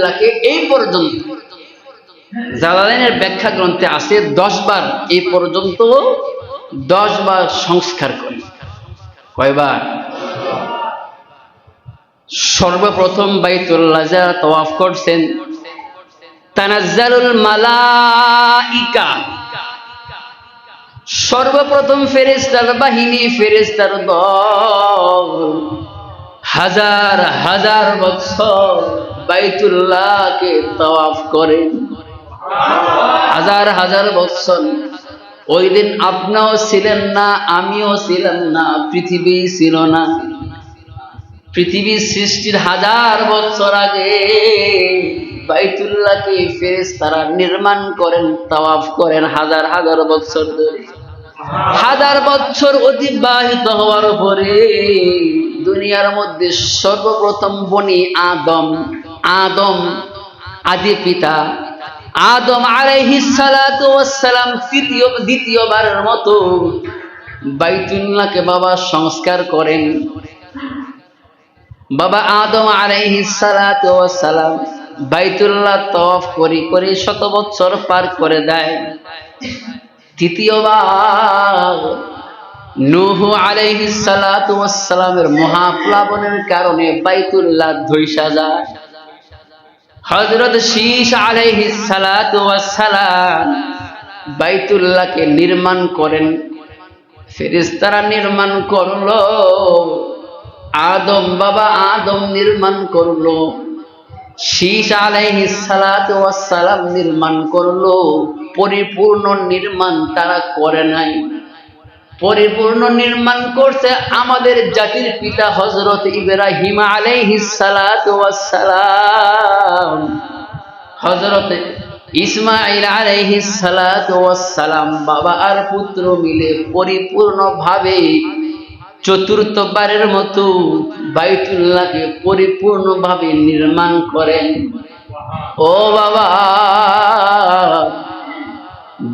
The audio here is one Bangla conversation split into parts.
বাইতুল্লাহকে এই পর্যন্ত জালালাইনের ব্যাখ্যা গ্রন্থে আছে দশ বার এই পর্যন্ত দশ বার সংস্কার করে। কয়বার? সর্বপ্রথম বাইতুল্লাহ যারা তওয়াফ করছেন, তানাজ্জালুল মালাইকা। সর্বপ্রথম ফেরেস্তার বাহিনী ফেরেস্তার দল। হাজার হাজার বছর বাইতুল্লাহকে তওয়াফ করেন। হাজার হাজার বৎসর। ওই দিন আপনিও ছিলেন না, আমিও ছিলাম না, পৃথিবী ছিল না। পৃথিবীর সৃষ্টির হাজার বছর আগে বাইতুল্লাহকে ফেরেস তারা নির্মাণ করেন, তাওয়াফ করেন হাজার হাজার বছর ধরে। হাজার বছর অতিবাহিত হওয়ার পরে দুনিয়ার মধ্যে সর্বপ্রথম বনি আদম আদম, আদি পিতা। আদম আলাইহিস সালাতু ওয়াস সালাম তৃতীয়, দ্বিতীয়বারের মতো বাইতুল্লাহকে বাবা সংস্কার করেন। বাবা আদম আলাইহিস সালাতু ওয়াস সালাম বাইতুল্লাহ তওয়াফ করি, করে শত বছর পার করে দেয়। তৃতীয়বার নূহ আলাইহিস সালাতু ওয়াস সালামের মহাপ্লাবনের কারণে বাইতুল্লাহ ধৈসা যায়। আলাইহিস সালাতু ওয়াস সালাম বাইতুল্লাহকে নির্মাণ করেন। ফেরেশতারা নির্মাণ করল। আদম বাবা আদম নির্মাণ করল। শীষ ওয়াস সালাম নির্মাণ করল। পরিপূর্ণ নির্মাণ তারা করে নাই। পরিপূর্ণ নির্মাণ করছে আমাদের জাতির পিতা হযরত ইব্রাহিম আলাইহিস সালাতু ওয়াস সালাম হযরত ইসমাইল আলাইহিস সালাতু ওয়াস সালাম বাবা আর পুত্র মিলে পরিপূর্ণভাবে চতুর্থবারের মতো বাইতুল্লাহকে পরিপূর্ণভাবে নির্মাণ করেন। ও বাবা,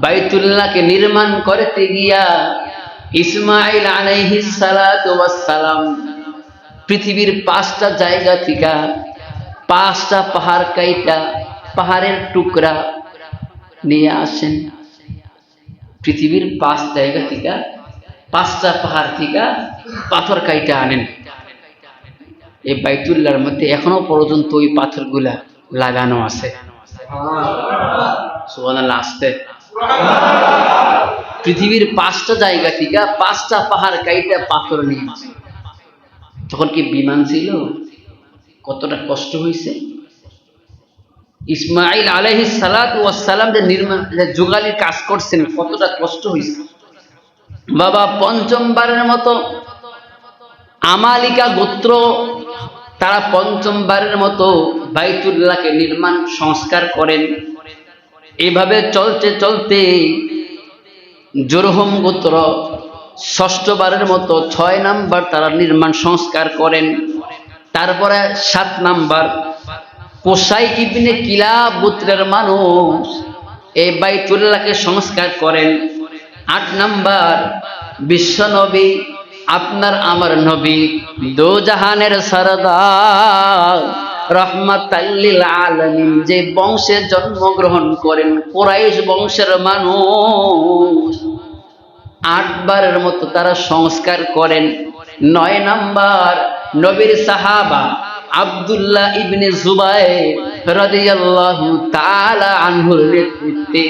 বাইতুল্লাহকে নির্মাণ করতে গিয়া ইসমাইল আলাইহিস সালাম পৃথিবীর পাঁচটা জায়গা থেকে, পাঁচটা পাহাড় কাইটা, পাহাড়ের টুকরা নিয়ে আসেন। পৃথিবীর পাঁচ জায়গা থেকে, পাঁচটা পাহাড় থেকে, পাথর কাইটা আনেন। এই বাইতুল্লাহর মধ্যে এখনও পর্যন্ত ওই পাথরগুলা লাগানো আছে। আসতে। পৃথিবীর পাঁচটা জায়গা থেকে পাঁচটা পাহাড় কাইটা পাথর নিয়ে আসে তখন কি বিমান ছিল? কতটা কষ্ট হয়েছে ইসমাইল আলহি সালাত সালাম যে নির্মাণ যোগালির কাজ করছেন, কতটা কষ্ট হয়েছে বাবা পঞ্চমবারের মতো আমালিকা গোত্র, তারা পঞ্চমবারের মতো বাইতুল্লাহকে নির্মাণ, সংস্কার করেন। এভাবে চলতে চলতে জোরহম গোত্র, ষষ্ঠবারের মতো ছয় নাম্বার তারা নির্মাণ সংস্কার করেন। তারপরে সাত নাম্বার কোসাই ইবনে কিলা গোত্রের মানুষ এই বাইতুল্লাহকে সংস্কার করেন। আট নাম্বার, বিশ্ব নবী, আপনার আমার নবী দো জাহানের সরদার রহমাতাল্লিল আলমিন, যে বংশে জন্মগ্রহণ করেন, কোরাইশ বংশের মানুষ। আটবারের মতো তারা সংস্কার করেন। নয় নাম্বার, নবীর সাহাবা আব্দুল্লাহ ইবনে জুবাইর রাদিয়াল্লাহু তাআলা আনহুর নেতৃত্বে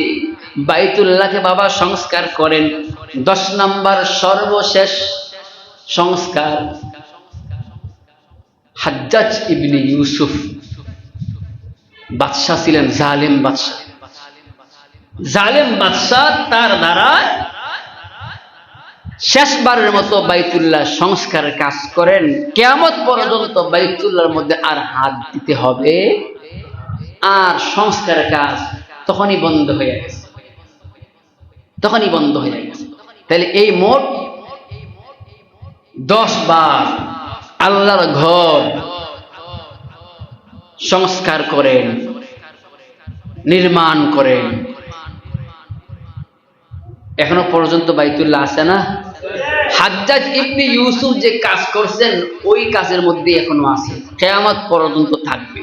বাইতুল্লাহকে বাবা সংস্কার করেন। দশ নাম্বার, সর্বশেষ সংস্কার হাজ্জাজ ইবনে ইউসুফ। বাদশাহ ছিলেন জালেম বাদশাহ। জালেম বাদশাহ তার দ্বারা শেষবারের মতো বাইতুল্লাহ সংস্কারের কাজ করেন। কেমত পর্যন্ত বাইতুল্লাহর মধ্যে আর হাত দিতে হবে। আর সংস্কারের কাজ তখনই বন্ধ হয়ে গেছে। তখনই বন্ধ হয়ে গেছে। তাহলে এই মোট দশ বার আল্লাহর ঘর সংস্কার করেন, নির্মাণ করেন। এখনও পর্যন্ত বাইতুল্লাহ আছে না? হাজ্জাজ ইবনি ইউসুফ যে কাজ করছেন ওই কাজের মধ্যে এখনও আছে। কেয়ামত পর্যন্ত থাকবে।